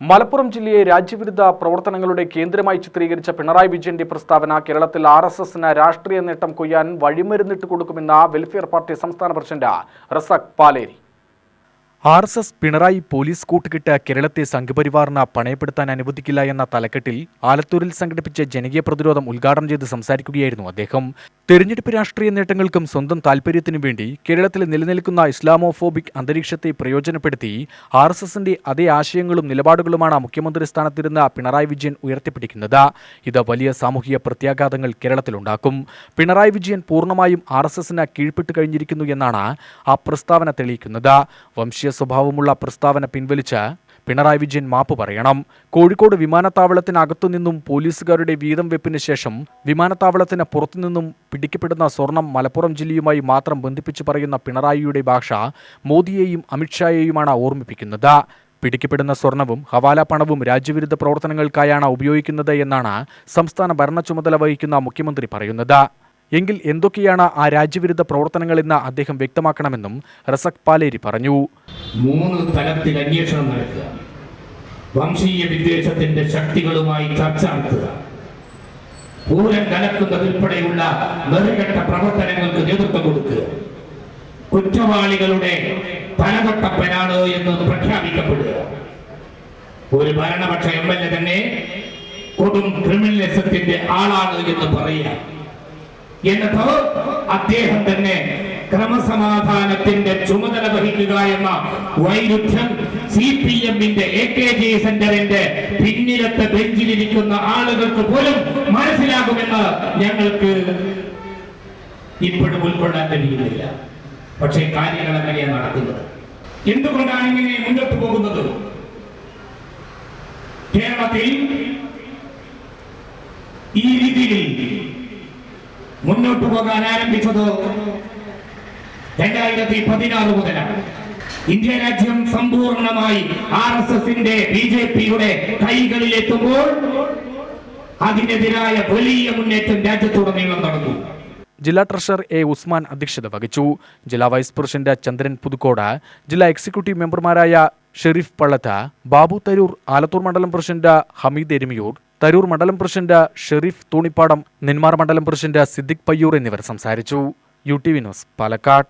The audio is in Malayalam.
മലപ്പുറം ജില്ലയെ രാജ്യവിരുദ്ധ പ്രവർത്തനങ്ങളുടെ കേന്ദ്രമായി ചിത്രീകരിച്ച പിണറായി വിജയന്റെ പ്രസ്താവന കേരളത്തിൽ ആർ എസ് എസിന് രാഷ്ട്രീയ നേട്ടം കൊയ്യാൻ വഴിമരുന്നിട്ട് കൊടുക്കുമെന്ന വെൽഫെയർ പാർട്ടി സംസ്ഥാന president Razak Paleri. R S S Pinarayi police കൂട്ടുകെട്ട് കേരളത്തെ സംഘപരിവാറിന് പണയപ്പെടുത്താൻ അനുവദിക്കില്ല എന്ന തലക്കെട്ടിൽ ആലത്തൂരിൽ സംഘടിപ്പിച്ച ജനകീയ പ്രതിരോധം ഉദ്ഘാടനം ചെയ്ത് സംസാരിക്കുകയായിരുന്നു അദ്ദേഹം. തെരഞ്ഞെടുപ്പ് രാഷ്ട്രീയ നേട്ടങ്ങൾക്കും സ്വന്തം താൽപര്യത്തിനും വേണ്ടി കേരളത്തിൽ നിലനിൽക്കുന്ന ഇസ്ലാമോഫോബിക് അന്തരീക്ഷത്തെ പ്രയോജനപ്പെടുത്തി ആർ എസ് എസിന്റെ അതേ ആശയങ്ങളും നിലപാടുകളുമാണ് മുഖ്യമന്ത്രി സ്ഥാനത്തിരുന്ന പിണറായി വിജയൻ ഉയർത്തിപ്പിടിക്കുന്നത്. ഇത് വലിയ സാമൂഹിക പ്രത്യാഘാതങ്ങൾ കേരളത്തിലുണ്ടാക്കും. പിണറായി വിജയൻ പൂർണമായും ആർ എസ് എസിന് കീഴ്പ്പെട്ട് കഴിഞ്ഞിരിക്കുന്നു എന്നാണ് ആ പ്രസ്താവന തെളിയിക്കുന്നത്. വംശീയ സ്വഭാവമുള്ള പ്രസ്താവന പിൻവലിച്ച് പിണറായി വിജയൻ മാപ്പ് പറയണം. കോഴിക്കോട് വിമാനത്താവളത്തിനകത്തുനിന്നും പോലീസുകാരുടെ വീതം വെപ്പിന് ശേഷം വിമാനത്താവളത്തിന് പുറത്തുനിന്നും പിടിക്കപ്പെടുന്ന സ്വർണം മലപ്പുറം ജില്ലയുമായി മാത്രം ബന്ധിപ്പിച്ച് പറയുന്ന പിണറായിയുടെ ഭാഷ മോദിയെയും അമിത്ഷായെയുമാണ് ഓർമ്മിപ്പിക്കുന്നത്. പിടിക്കപ്പെടുന്ന സ്വർണവും ഹവാല പണവും രാജ്യവിരുദ്ധ പ്രവർത്തനങ്ങൾക്കായാണ് ഉപയോഗിക്കുന്നത് എന്നാണ് സംസ്ഥാന ഭരണ ചുമതല വഹിക്കുന്ന മുഖ്യമന്ത്രി പറയുന്നത്. എങ്കിൽ എന്തൊക്കെയാണ് ആ രാജ്യവിരുദ്ധ പ്രവർത്തനങ്ങളെന്ന് അദ്ദേഹം വ്യക്തമാക്കണമെന്നും റസക് പാലേരി പറഞ്ഞു. മൂന്ന് തലത്തിൽ അന്വേഷണം നടത്തുക വംശീയ വിദ്വേഷത്തിന്റെ ശക്തികളുമായി ചർച്ച നടത്തുക. പൂരം കലക്കുന്നതുൾപ്പെടെയുള്ള നെറുകെട്ട പ്രവർത്തനങ്ങൾക്ക് നേതൃത്വം കൊടുക്കുക. കുറ്റവാളികളുടെ തലതൊട്ടപ്പനാണ് എന്ന് പ്രഖ്യാപിക്കപ്പെടുക. ഒരു ഭരണപക്ഷ എം എൽ എ തന്നെ കൊടും ക്രിമിനലിസത്തിന്റെ ആളാണ് എന്ന് പറയുക. എന്നിട്ട് അദ്ദേഹം തന്നെ ക്രമസമാധാനത്തിന്റെ വഹിക്കുക എന്ന വൈരുദ്ധ്യം സി പി എമ്മിന്റെ എ കെ ജി സെന്ററിന്റെ പിന്നിലത്തെ ബെഞ്ചിലിരിക്കുന്ന ആളുകൾക്ക് പോലും മനസ്സിലാകുമെന്ന് ഞങ്ങൾക്ക് ഇപ്പോഴും ഉൾക്കൊള്ളാൻ കഴിയുന്നില്ല. പക്ഷേ കാര്യങ്ങൾ അങ്ങനെയാണ് നടക്കുന്നത്. എന്തുകൊണ്ടാണ് ഇങ്ങനെ മുന്നോട്ട് പോകുന്നത്? കേരളത്തിൽ ഈ രീതിയിൽ മുന്നോട്ട് പോകാൻ ആരംഭിച്ചത്? രണ്ടായിരത്തി പതിനാറ് മുതലാണ് ഇന്ത്യ രാജ്യം സമ്പൂർണമായി ആർ എസ് എസിന്റെ ബി ജെ പിയുടെ കൈകളിലെത്തുമ്പോൾ അതിനെതിരായ വലിയ മുന്നേറ്റം രാജ്യത്തുടനീളം നടന്നു. ജില്ലാ ട്രഷറർ എ ഉസ്മാൻ അധ്യക്ഷത വഹിച്ചു. ജില്ലാ വൈസ് പ്രസിഡന്റ് ചന്ദ്രൻ പുതുക്കോട് ജില്ലാ എക്സിക്യൂട്ടീവ് മെമ്പർമാരായ ഷെരീഫ് പള്ളത്ത ബാബു തരൂർ ആലത്തൂർ മണ്ഡലം പ്രസിഡന്റ് ഹമീദ് എരുമിയൂർ തരൂർ മണ്ഡലം പ്രസിഡന്റ് ഷെരീഫ് തൂണിപ്പാടം നെന്മാർ മണ്ഡലം പ്രസിഡന്റ് സിദ്ദിഖ് പയ്യൂർ എന്നിവർ സംസാരിച്ചു. U T V news Palakkad.